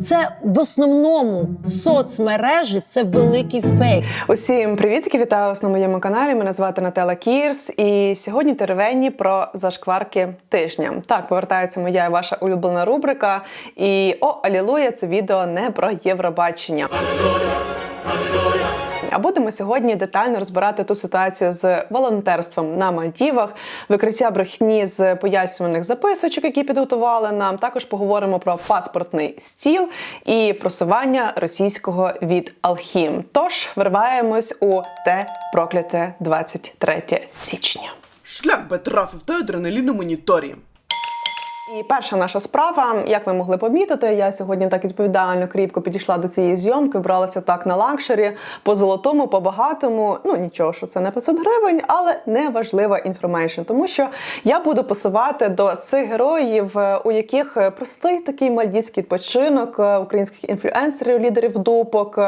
Це в основному соцмережі це великий фейк. Усім привітки, вітаю вас на моєму каналі. Мене звати Натела Кірс, і сьогодні теревені про зашкварки тижня. Так, повертається моя і ваша улюблена рубрика. І о, алілуя, це відео не про Євробачення. А будемо сьогодні детально розбирати ту ситуацію з волонтерством на Мальдівах, викриття брехні з пояснюваних записочок, які підготували нам. Також поговоримо про паспортний стіл і просування російського від Алхім. Тож вриваємось у те прокляте 23 січня. Шлях би трафив той адреналін моніторі. І перша наша справа, як ви могли помітити, я сьогодні так відповідально кріпко підійшла до цієї зйомки, бралася так на лакшері, по золотому, по багатому. Ну нічого, що це не 500 гривень, але не важлива інформейшн, тому що я буду посувати до цих героїв, е, у яких е, простий такий мальдівський відпочинок е, українських інфлюенсерів, лідерів дупок,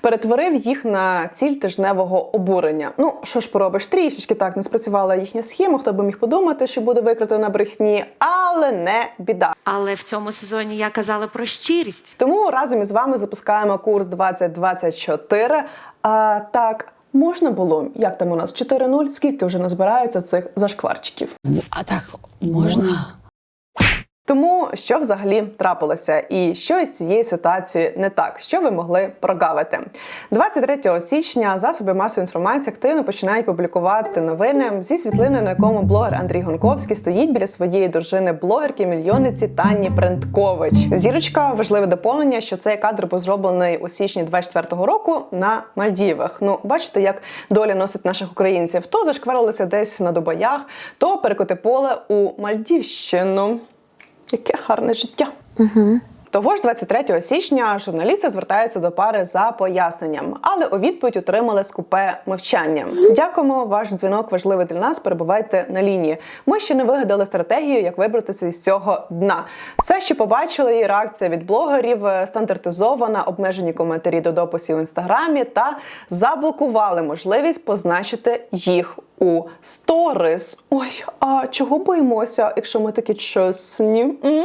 перетворив їх на ціль тижневого обурення. Ну що ж поробиш, трішечки так не спрацювала їхня схема. Хто би міг подумати, що буде викрито на брехні, але не біда. Але в цьому сезоні я казала про щирість. Тому разом із вами запускаємо курс 2024. А так можна було, як там у нас 4-0, скільки вже назбирається цих зашкварчиків. А так можна? Тому що взагалі трапилося, і що із цієї ситуації не так, що ви могли прогавити 23 січня. Засоби масової інформації активно починають публікувати новини зі світлини, на якому блогер Андрій Гонковський стоїть біля своєї дружини блогерки мільйонниці Тані Пренткович. Зірочка важливе доповнення, що цей кадр був зроблений у січні 24 року на Мальдівах. Ну, бачите, як доля носить наших українців. То зашкварилися десь на Дубаях, то перекоти поле у Мальдівщину. Яке гарне життя. Угу. Того ж 23 січня журналісти звертаються до пари за поясненням, але у відповідь отримали скупе мовчання. Дякуємо, ваш дзвінок важливий для нас. Перебувайте на лінії. Ми ще не вигадали стратегію, як вибратися із цього дна. Все, що побачили, і реакція від блогерів е, стандартизована, обмежені коментарі до дописів в інстаграмі та заблокували можливість позначити їх у сторіс. Ой, а чого боїмося, якщо ми такі чесні? М?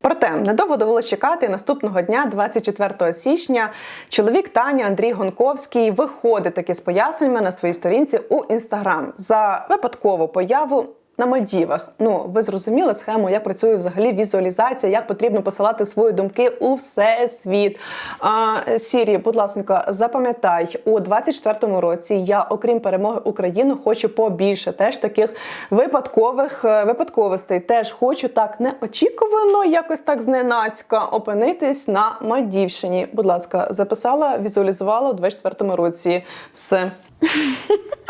Проте недовго довелося чекати наступного дня, 24 січня. Чоловік Тані Андрій Гонковський виходить таки з поясненнями на своїй сторінці у інстаграм за випадкову появу. На Мальдівах, ну ви зрозуміли схему, як працює взагалі візуалізація, як потрібно посилати свої думки у всесвіт. А, Сірі, будь ласка, запам'ятай, у 24-му році я, окрім перемоги України, хочу побільше теж таких випадкових е, випадковостей. Теж хочу так неочікувано, якось так зненацька опинитись на Мальдівщині. Будь ласка, записала, візуалізувала у 24-му році. Все.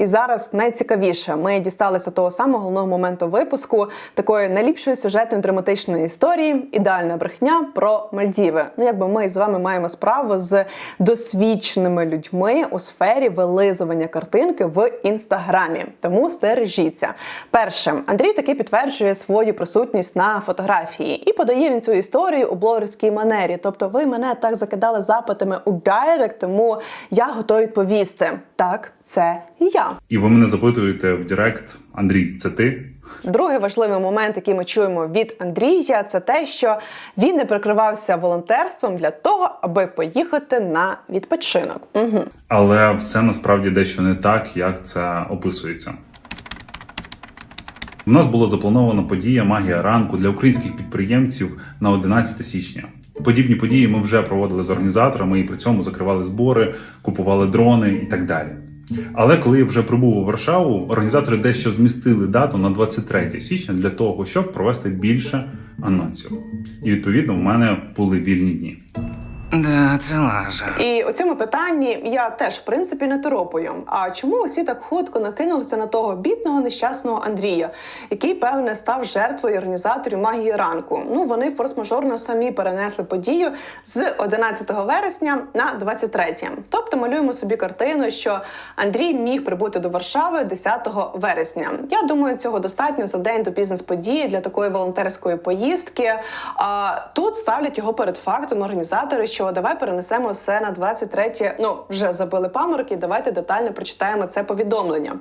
І зараз найцікавіше. Ми дісталися того самого головного моменту випуску такої найліпшої сюжетної драматичної історії ідеальна брехня про Мальдіви. Ну, якби ми з вами маємо справу з досвідченими людьми у сфері вилизування картинки в інстаграмі. Тому стережіться. Перше, Андрій таки підтверджує свою присутність на фотографії і подає він цю історію у блогерській манері. Тобто, ви мене так закидали запитами у дайрект, тому я готовий відповісти. Так, це я. І ви мене запитуєте в Директ, Андрій, це ти? Другий важливий момент, який ми чуємо від Андрія, це те, що він не прикривався волонтерством для того, аби поїхати на відпочинок. Угу. Але все насправді дещо не так, як це описується. У нас була запланована подія Магія ранку для українських підприємців на 11 січня. Подібні події ми вже проводили з організаторами і при цьому закривали збори, купували дрони і так далі. Але коли я вже прибув у Варшаву, організатори дещо змістили дату на 23 січня для того, щоб провести більше анонсів. І відповідно в мене були вільні дні. Да, це лажа. І у цьому питанні я теж в принципі не торопою. А чому усі так хутко накинулися на того бідного нещасного Андрія, який певне став жертвою організаторів магії ранку? Ну вони форс-мажорно самі перенесли подію з 11 вересня на 23. Тобто малюємо собі картину, що Андрій міг прибути до Варшави 10 вересня. Я думаю, цього достатньо за день до бізнес-події для такої волонтерської поїздки. А тут ставлять його перед фактом організатори, що що давай перенесемо все на 23, ну вже забили памороки. Давайте детально прочитаємо це повідомлення.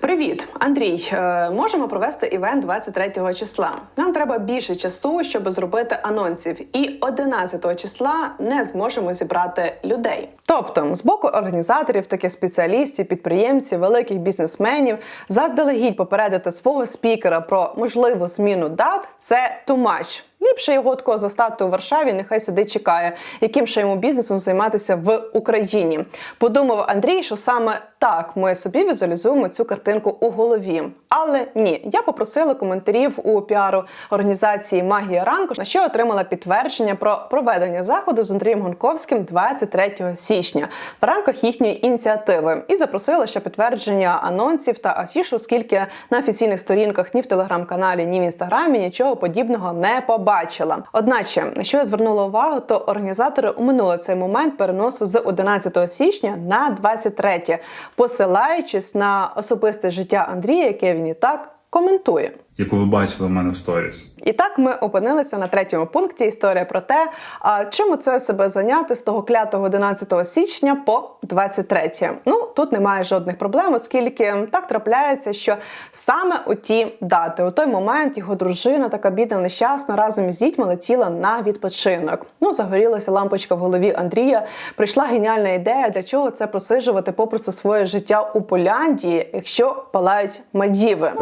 Привіт, Андрій. Е, Можемо провести івент 23 числа. Нам треба більше часу, щоб зробити анонсів, і 11 числа не зможемо зібрати людей. Тобто, з боку організаторів, таких спеціалістів, підприємців, великих бізнесменів, заздалегідь попередити свого спікера про можливу зміну дат це much. Ліпше його тако застати у Варшаві, нехай сидить чекає, яким ще йому бізнесом займатися в Україні. Подумав Андрій, що саме так ми собі візуалізуємо цю картинку у голові. Але ні, я попросила коментарів у піару організації Магія ранку, на що отримала підтвердження про проведення заходу з Андрієм Гонковським 23 січня в рамках їхньої ініціативи і запросила ще підтвердження анонсів та афіш, оскільки на офіційних сторінках ні в телеграм-каналі, ні в інстаграмі нічого подібного не побачила. Одначе, на що я звернула увагу, то організатори уминули цей момент переносу з 11 січня на 23, посилаючись на особисте життя Андрія, яке він і так коментує. Яку ви бачили в мене в сторіс. І так ми опинилися на третьому пункті. Історія про те, а чим це себе зайняти з того клятого 11 січня по 23. Ну тут немає жодних проблем, оскільки так трапляється, що саме у ті дати, у той момент його дружина, така бідна нещасна, разом із дітьми летіла на відпочинок. Ну загорілася лампочка в голові Андрія. Прийшла геніальна ідея, для чого це просиджувати попросту своє життя у Поляндії, якщо палають Мальдіви.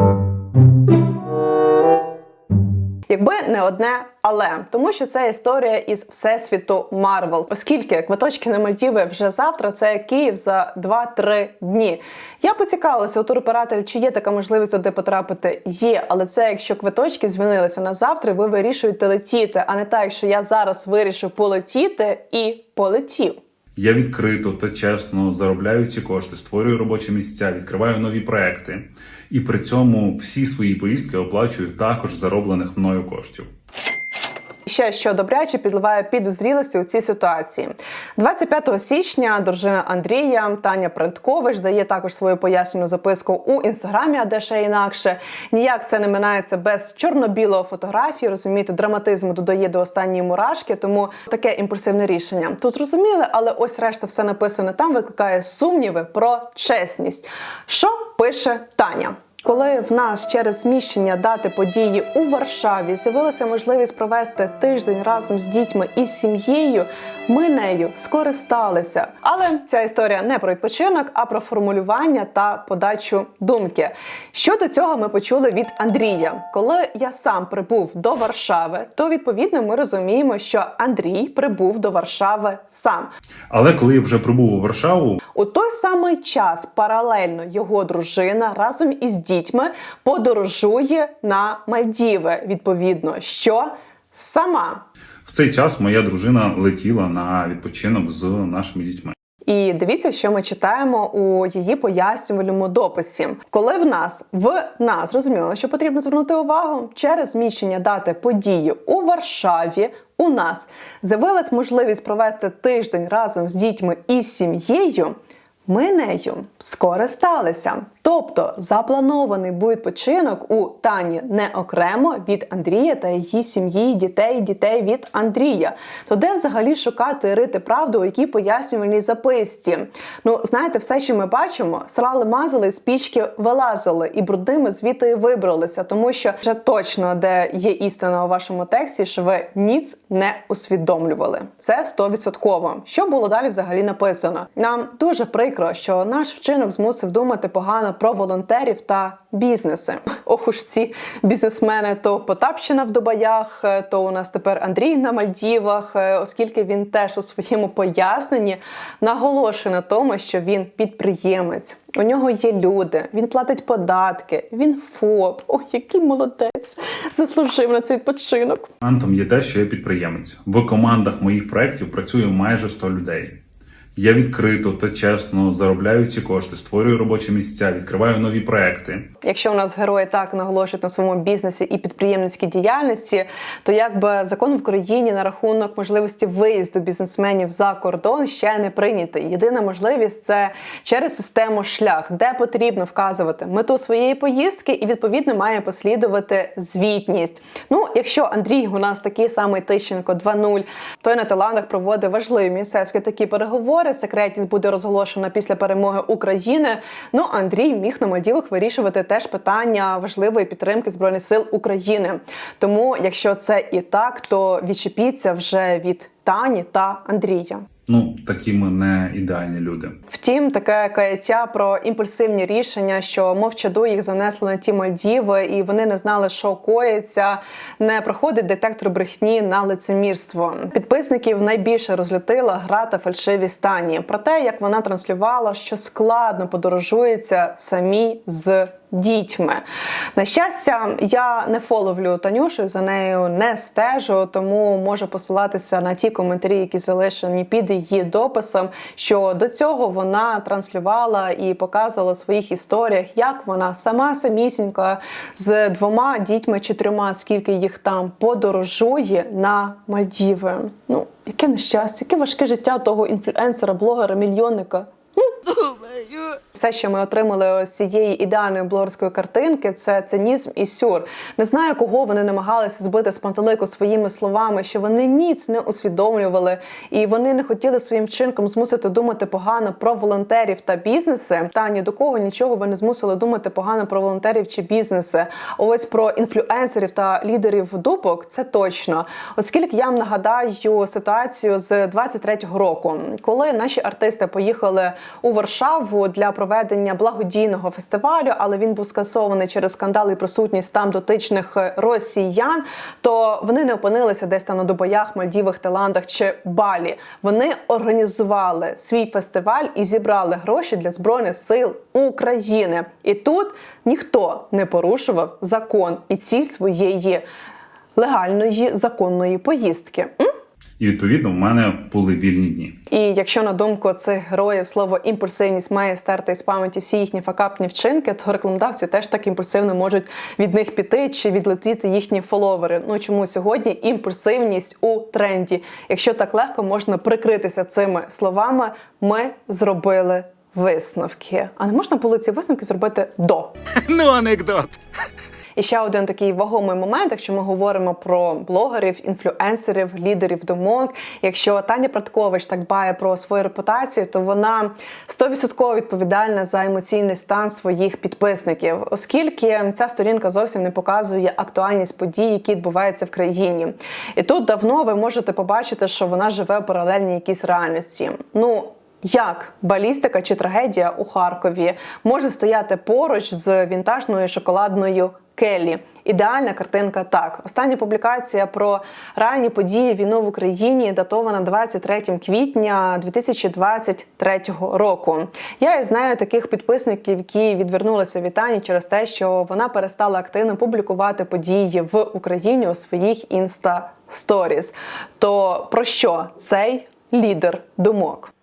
Якби не одне але тому, що це історія із всесвіту Марвел, оскільки квиточки на Мальдіви вже завтра, це Київ за 2-3 дні. Я поцікавилася у туроператорів, чи є така можливість туди потрапити. Є, але це якщо квиточки змінилися на завтра, ви вирішуєте летіти, а не так, що я зараз вирішив полетіти і полетів. Я відкрито та чесно заробляю ці кошти, створюю робочі місця, відкриваю нові проекти, і при цьому всі свої поїздки оплачую також зароблених мною коштів. Ще що добряче підливає підозрілості у цій ситуації. 25 січня дружина Андрія Таня Пренткович дає також свою пояснювальну записку у інстаграмі, а де ще інакше. Ніяк це не минається без чорно-білого фотографії. Розумієте, драматизму додає до останньої мурашки, тому таке імпульсивне рішення. Тут зрозуміли, але ось решта все написане там викликає сумніви про чесність. Що пише Таня? Коли в нас через зміщення дати події у Варшаві з'явилася можливість провести тиждень разом з дітьми і сім'єю, ми нею скористалися. Але ця історія не про відпочинок, а про формулювання та подачу думки. Щодо цього ми почули від Андрія. Коли я сам прибув до Варшави, то відповідно ми розуміємо, що Андрій прибув до Варшави сам. Але коли я вже прибув у Варшаву, У той самий час паралельно його дружина разом із дітьми подорожує на Мальдіви. Відповідно, що сама. в цей час моя дружина летіла на відпочинок з нашими дітьми. І дивіться, що ми читаємо у її пояснювальному дописі. Коли в нас в нас зрозуміло, на що потрібно звернути увагу через зміщення дати події у Варшаві. У нас з'явилась можливість провести тиждень разом з дітьми і сім'єю. Ми нею скористалися. Тобто запланований відпочинок у Тані не окремо від Андрія та її сім'ї, дітей, дітей від Андрія. То де взагалі шукати рити правду, у якій пояснювальній записці? Ну, знаєте, все, що ми бачимо, срали мазали, з пічки вилазили і брудними звідти вибралися, тому що вже точно, де є істина у вашому тексті, що ви ніц не усвідомлювали. Це стовідсотково. Що було далі взагалі написано? Нам дуже прикро, що наш вчинок змусив думати погано про волонтерів та бізнеси. Ох уж ці бізнесмени то Потапщина в Дубаях, е, то у нас тепер Андрій на Мальдівах, е, оскільки він теж у своєму поясненні наголошує на тому, що він підприємець. У нього є люди, він платить податки, він ФОП. Ой, який молодець! Заслужив на цей відпочинок. Антом є те, що я підприємець. В командах моїх проєктів працює майже 100 людей. Я відкрито та чесно заробляю ці кошти, створюю робочі місця, відкриваю нові проекти. Якщо у нас герої так наголошують на своєму бізнесі і підприємницькій діяльності, то якби закон в Україні на рахунок можливості виїзду бізнесменів за кордон ще не прийнятий. Єдина можливість це через систему шлях, де потрібно вказувати мету своєї поїздки, і відповідно має послідувати звітність. Ну, якщо Андрій у нас такий самий Тищенко 2.0, той на Таїландах проводить важливі місцевські такі переговори. Секретність буде розголошена після перемоги України. Ну Андрій міг на Мальдівах вирішувати теж питання важливої підтримки збройних сил України. Тому, якщо це і так, то відчепіться вже від Тані та Андрія. Ну, такі ми не ідеальні люди. Втім, таке каяття про імпульсивні рішення, що мовчаду їх занесли на ті Мальдіви, і вони не знали, що коїться, не проходить детектор брехні на лицемірство. Підписників найбільше розлютила гра та фальшиві стані про те, як вона транслювала, що складно подорожується самі з. Дітьми на щастя, я не фоловлю Танюшу, за нею не стежу, тому можу посилатися на ті коментарі, які залишені під її дописом. Що до цього вона транслювала і показувала в своїх історіях, як вона сама самісінька з двома дітьми чи трьома, скільки їх там подорожує на Мальдіви. Ну яке нещастя, яке важке життя того інфлюенсера, блогера, мільйонника. Все, що ми отримали з цієї ідеальної блогерської картинки, це цинізм і сюр. Не знаю, кого вони намагалися збити з пантелику своїми словами, що вони ніц не усвідомлювали, і вони не хотіли своїм вчинком змусити думати погано про волонтерів та бізнеси. Та ні до кого нічого ви не змусили думати погано про волонтерів чи бізнеси. Ось про інфлюенсерів та лідерів дупок це точно. Оскільки я вам нагадаю ситуацію з 23-го року, коли наші артисти поїхали у Варшаву для проведення благодійного фестивалю, але він був скасований через скандал і присутність там дотичних росіян. То вони не опинилися десь там на Дубаях, Мальдівах, Таїландах чи Балі. Вони організували свій фестиваль і зібрали гроші для збройних сил України. І тут ніхто не порушував закон і ціль своєї легальної законної поїздки. М? І відповідно в мене були вільні дні. І якщо на думку цих героїв слово імпульсивність має стерти із пам'яті всі їхні факапні вчинки, то рекламодавці теж так імпульсивно можуть від них піти чи відлетіти їхні фоловери. Ну чому сьогодні імпульсивність у тренді? Якщо так легко можна прикритися цими словами, ми зробили висновки. А не можна було ці висновки зробити до. Ну, анекдот. І ще один такий вагомий момент, якщо ми говоримо про блогерів, інфлюенсерів, лідерів думок. Якщо Таня Праткович так дбає про свою репутацію, то вона 100% відповідальна за емоційний стан своїх підписників, оскільки ця сторінка зовсім не показує актуальність подій, які відбуваються в країні. І тут давно ви можете побачити, що вона живе в паралельній якійсь реальності. Ну як балістика чи трагедія у Харкові може стояти поруч з вінтажною шоколадною Келлі? Ідеальна картинка так. Остання публікація про реальні події війну в Україні датована 23 квітня 2023 року. Я і знаю таких підписників, які відвернулися від Тані через те, що вона перестала активно публікувати події в Україні у своїх інста сторіс. То про що цей лідер думок?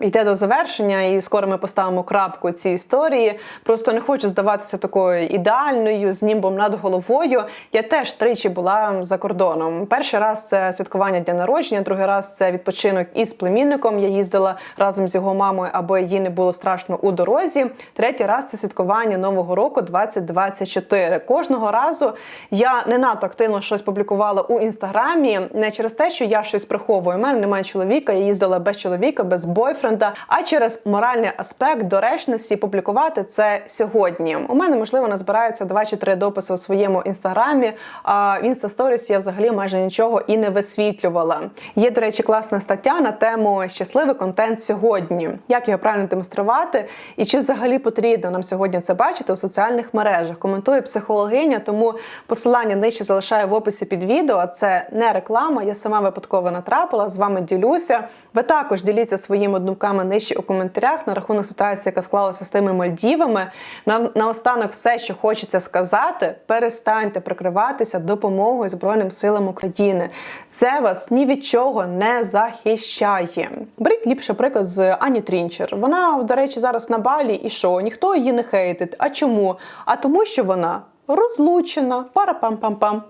Йде до завершення, і скоро ми поставимо крапку цій історії. Просто не хочу здаватися такою ідеальною з німбом над головою. Я теж тричі була за кордоном. Перший раз це святкування дня народження, другий раз це відпочинок із племінником. Я їздила разом з його мамою, аби їй не було страшно у дорозі. Третій раз це святкування нового року 2024. Кожного разу я не надто активно щось публікувала у інстаграмі, не через те, що я щось приховую. У мене немає чоловіка, я їздила без чоловіка, без бойфренда, а через моральний аспект доречності публікувати це сьогодні. У мене можливо назбирається два чи три дописи у своєму інстаграмі. А в інстасторіс я взагалі майже нічого і не висвітлювала. Є, до речі, класна стаття на тему щасливий контент сьогодні. Як його правильно демонструвати, і чи взагалі потрібно нам сьогодні це бачити у соціальних мережах? Коментує психологиня, тому посилання нижче залишаю в описі під відео. Це не реклама. Я сама випадково натрапила, з вами ділюся. Ви також діліться своїми думками думками нижче у коментарях на рахунок ситуації, яка склалася з тими Мальдівами. На, наостанок, все, що хочеться сказати, перестаньте прикриватися допомогою Збройним силам України. Це вас ні від чого не захищає. Беріть ліпше приклад з Ані Трінчер. Вона, до речі, зараз на балі і що? Ніхто її не хейтить. А чому? А тому, що вона розлучена. Пара-пам-пам-пам.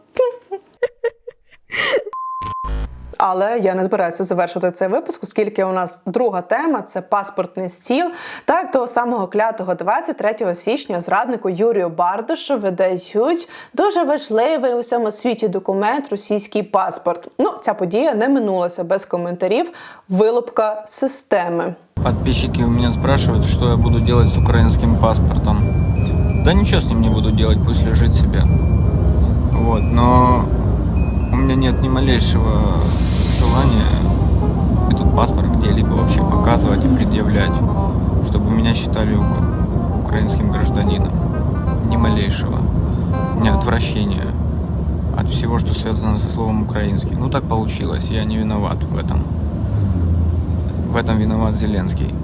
Але я не збираюся завершити цей випуск, оскільки у нас друга тема це паспортний стіл. Так того самого клятого 23 січня зраднику Юрію Бардушу видають дуже важливий у всьому світі документ російський паспорт. Ну, ця подія не минулася без коментарів. Вилупка системи. Подписчики у меня спрашивают, что я буду делать с украинским паспортом. Да ничего с ним не буду делать, пусть лежит себе. Вот, но у меня нет ни малейшего желания этот паспорт где-либо вообще показывать и предъявлять, чтобы меня считали ук- украинским гражданином. Ни малейшего. У меня отвращение от всего, что связано со словом украинский. Ну так получилось, я не виноват в этом. В этом виноват Зеленский.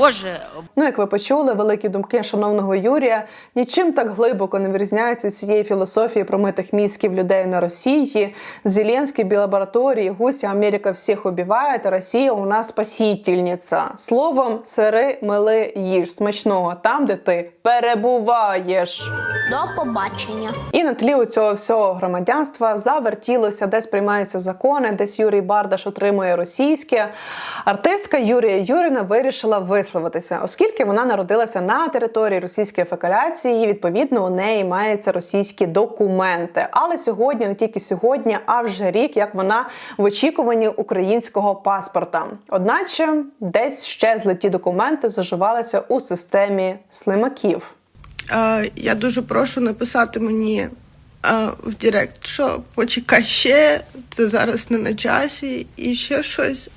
Боже, Ну, як ви почули, великі думки шановного Юрія нічим так глибоко не вирізняються від цієї філософії промитих мізків людей на Росії. Зеленський в лабораторії, Гуся, Америка всіх убиває, а Росія у нас спасительниця. Словом, сири, мили, їж смачного там, де ти перебуваєш. До побачення. І на тлі у цього всього громадянства завертілося, десь приймаються закони, десь Юрій Бардаш отримує російське. Артистка Юрія Юріна вирішила висловитися, оскільки вона народилася на території російської фекаляції, і відповідно у неї маються російські документи. Але сьогодні, не тільки сьогодні, а вже рік, як вона в очікуванні українського паспорта. Одначе десь щезли ті документи, заживалися у системі слимаків. Я дуже прошу написати мені в Директ, що почекай ще, це зараз не на часі і ще щось.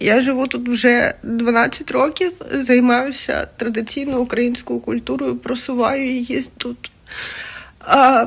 Я живу тут вже 12 років, займаюся традиційною українською культурою, просуваю її тут. А,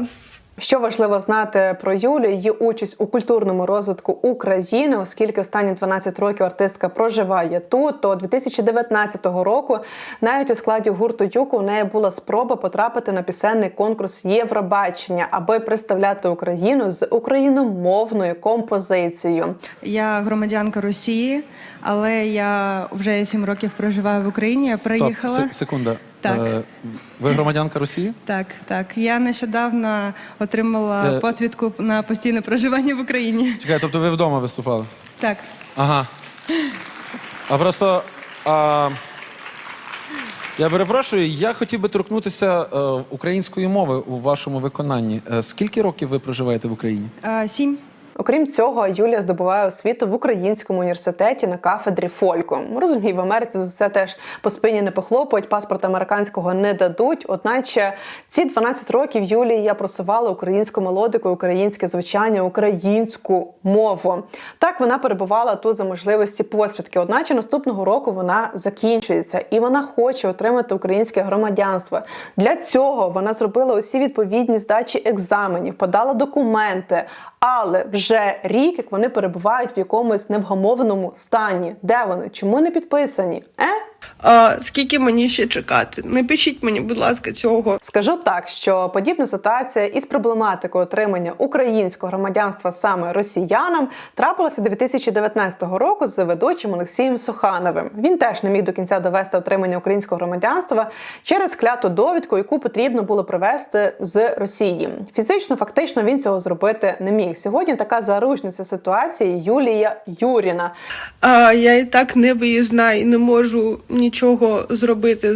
Що важливо знати про Юлю, її участь у культурному розвитку України, оскільки останні 12 років артистка проживає тут, то 2019 року навіть у складі гурту Юку у неї була спроба потрапити на пісенний конкурс Євробачення, аби представляти Україну з україномовною композицією. Я громадянка Росії, але я вже сім років проживаю в Україні. Я приїхала. Стоп, секунда. Так. Е, ви громадянка Росії? Так, так. Я нещодавно отримала Е. посвідку на постійне проживання в Україні. Чекай, тобто ви вдома виступали? Так. Ага. А просто. А, я перепрошую, я хотів би торкнутися е, української мови у вашому виконанні. Е, скільки років ви проживаєте в Україні? А, сім. Окрім цього, Юлія здобуває освіту в українському університеті на кафедрі фольку. Розумію, в Америці за це теж по спині не похлопають, паспорта американського не дадуть. Одначе ці 12 років Юлія просувала українську мелодику, українське звучання, українську мову. Так вона перебувала тут за можливості посвідки. Одначе наступного року вона закінчується і вона хоче отримати українське громадянство. Для цього вона зробила усі відповідні здачі екзаменів, подала документи. Але вже рік, як вони перебувають в якомусь невгамованому стані. Де вони? Чому не підписані? Е? А, скільки мені ще чекати? Напишіть мені, будь ласка, цього. Скажу так, що подібна ситуація із проблематикою отримання українського громадянства саме росіянам трапилася 2019 року з ведучим Олексієм Сухановим. Він теж не міг до кінця довести отримання українського громадянства через кляту довідку, яку потрібно було привезти з Росії. Фізично, фактично, він цього зробити не міг. Сьогодні така заручниця ситуації Юлія Юріна. А, я і так не виїзна і не можу нічого зробити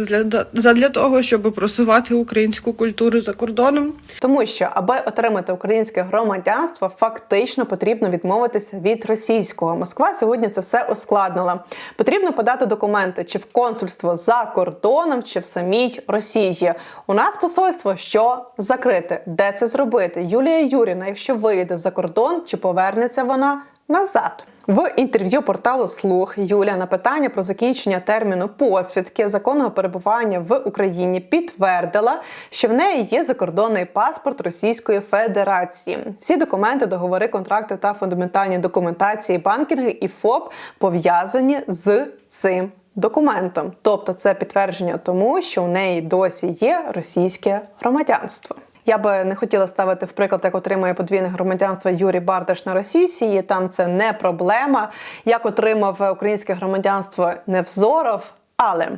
для, того, щоб просувати українську культуру за кордоном. Тому що, аби отримати українське громадянство, фактично потрібно відмовитися від російського. Москва сьогодні це все ускладнила. Потрібно подати документи чи в консульство за кордоном, чи в самій Росії. У нас посольство що закрите. Де це зробити? Юлія Юріна, якщо вийде за кордон, чи повернеться вона назад? В інтерв'ю порталу Слух Юля на питання про закінчення терміну посвідки законного перебування в Україні підтвердила, що в неї є закордонний паспорт Російської Федерації. Всі документи, договори, контракти та фундаментальні документації банкінги і ФОП пов'язані з цим документом. Тобто, це підтвердження тому, що в неї досі є російське громадянство. Я би не хотіла ставити в приклад, як отримує подвійне громадянство Юрій Бардаш на Росії. Там це не проблема. Як отримав українське громадянство Невзоров. Але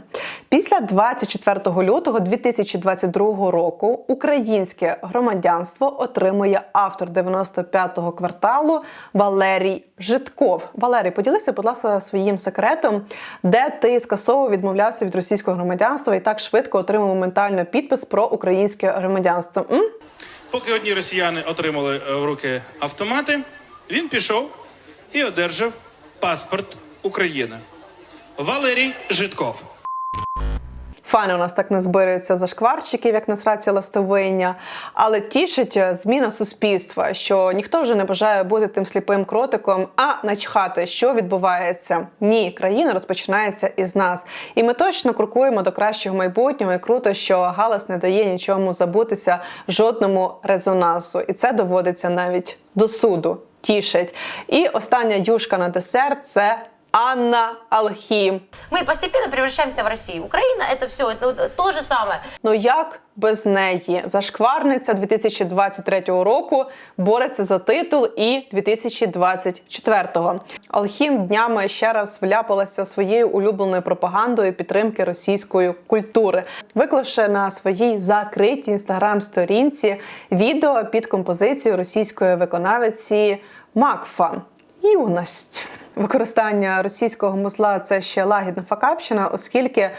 після 24 лютого 2022 року українське громадянство отримує автор 95-го кварталу Валерій Житков. Валерій, поділися, будь ласка, своїм секретом, де ти скасовував відмовлявся від російського громадянства і так швидко отримав моментально підпис про українське громадянство. М? Поки одні росіяни отримали е, в руки автомати, він пішов і одержав паспорт України. Валерій Житков. Фани у нас так не збираються за шкварчиків, як на сраці ластовиння. Але тішить е, зміна суспільства, що ніхто вже не бажає бути тим сліпим кротиком, а начхати, що відбувається. Ні, країна розпочинається із нас. І ми точно крокуємо до кращого майбутнього. І круто, що галас не дає нічому забутися жодному резонансу. І це доводиться навіть до суду. Тішить. І остання юшка на десерт це Анна Алхім. Мы постепенно превращаемся в Россию. Украина это все, это вот то же самое. Ну як без неї? Зашкварниця 2023 року бореться за титул і 2024-го. Алхім днями ще раз вляпалася своєю улюбленою пропагандою підтримки російської культури, виклавши на своїй закритій інстаграм-сторінці відео під композицію російської виконавиці Макфа. Юність. Використання російського мусла це ще лагідна факапщина, оскільки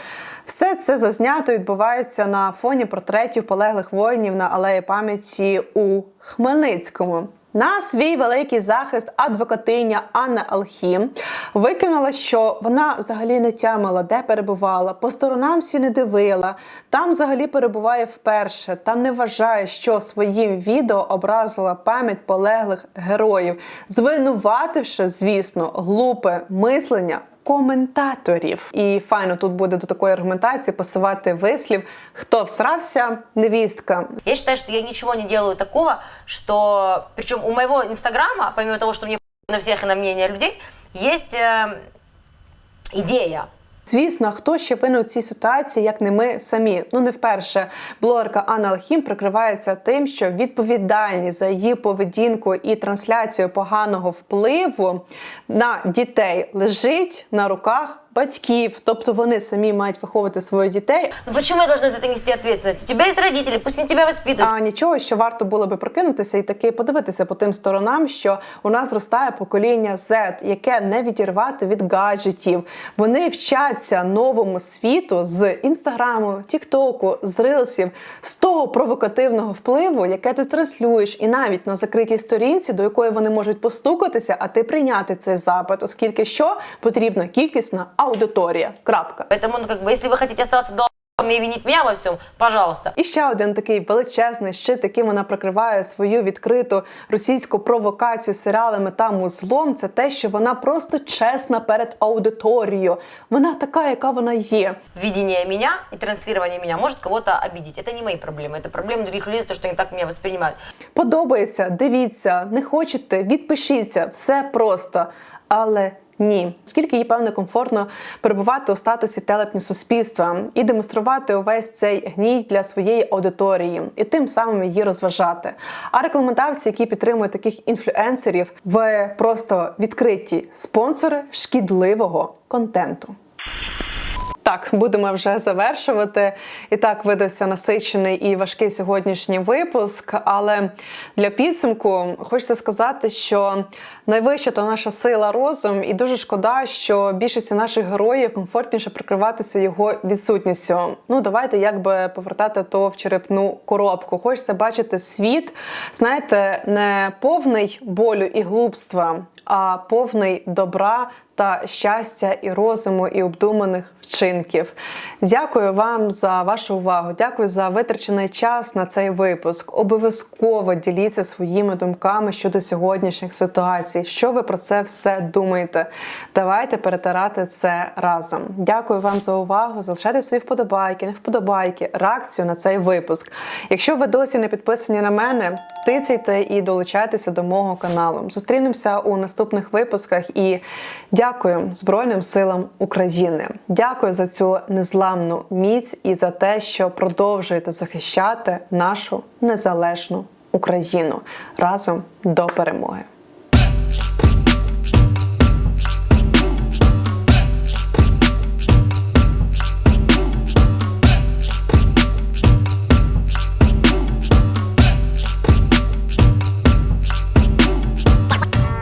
все це зазнято відбувається на фоні портретів полеглих воїнів на алеї пам'яті у Хмельницькому. На свій великий захист адвокатиня Анна Алхім викинула, що вона взагалі не тямила, де перебувала, по сторонам всі не дивила. Там взагалі перебуває вперше. Там не вважає, що своїм відео образила пам'ять полеглих героїв, звинувативши, звісно, глупе мислення. Коментаторів і файно тут буде до такої аргументації посилати вислів, хто всрався, невістка. Я вважаю, що я нічого не делаю такого, що причому у моєго інстаграма, помимо того, що мені на всіх і на мнение людей, є ідея. идея. Звісно, хто ще винен у цій ситуації, як не ми самі. Ну не вперше блогерка Анна Алхім прикривається тим, що відповідальність за її поведінку і трансляцію поганого впливу на дітей лежить на руках батьків, тобто вони самі мають виховувати своїх дітей. Ну почему я должна за это нести ответственность? У тебя есть родители, пусть они тебя воспитывают. А нічого, що варто було би прокинутися і таки подивитися по тим сторонам, що у нас зростає покоління Z, яке не відірвати від гаджетів. Вони вчаться новому світу з інстаграму, тіктоку, з рилсів, з того провокативного впливу, яке ти транслюєш, і навіть на закритій сторінці, до якої вони можуть постукатися, а ти прийняти цей запит, оскільки що потрібна кількісна аудиторія Крапка. Поэтому, ну, как бы, если вы хотите оставаться долбами и винить меня во всем, пожалуйста. І ще один такий величезний щит, яким вона прикриває свою відкриту російську провокацію серіалами та музлом, це те, що вона просто чесна перед аудиторією. Вона така, яка вона є. Видение меня и транслирование меня может кого-то обидеть. Это не мои проблемы, это проблемы других людей, за то, что они так меня воспринимают. Подобається, дивіться, не хочете, відпишіться, все просто. Але ні, скільки їй певно комфортно перебувати у статусі телепні суспільства і демонструвати увесь цей гній для своєї аудиторії, і тим самим її розважати. А рекламодавці, які підтримують таких інфлюенсерів, в просто відкриті спонсори шкідливого контенту. Так, будемо вже завершувати. І так видався насичений і важкий сьогоднішній випуск. Але для підсумку хочеться сказати, що найвища то наша сила розум, і дуже шкода, що більшості наших героїв комфортніше прикриватися його відсутністю. Ну давайте якби повертати то в черепну коробку. Хочеться бачити світ, знаєте, не повний болю і глупства. А повний добра та щастя і розуму, і обдуманих вчинків. Дякую вам за вашу увагу. Дякую за витрачений час на цей випуск. Обов'язково діліться своїми думками щодо сьогоднішніх ситуацій. Що ви про це все думаєте? Давайте перетирати це разом. Дякую вам за увагу. Залишайте свої вподобайки, не вподобайки, реакцію на цей випуск. Якщо ви досі не підписані на мене, тицяйте і долучайтеся до мого каналу. Зустрінемося у наступних випусках і дякую Збройним силам України. Дякую за цю незламну міць і за те, що продовжуєте захищати нашу незалежну Україну разом до перемоги.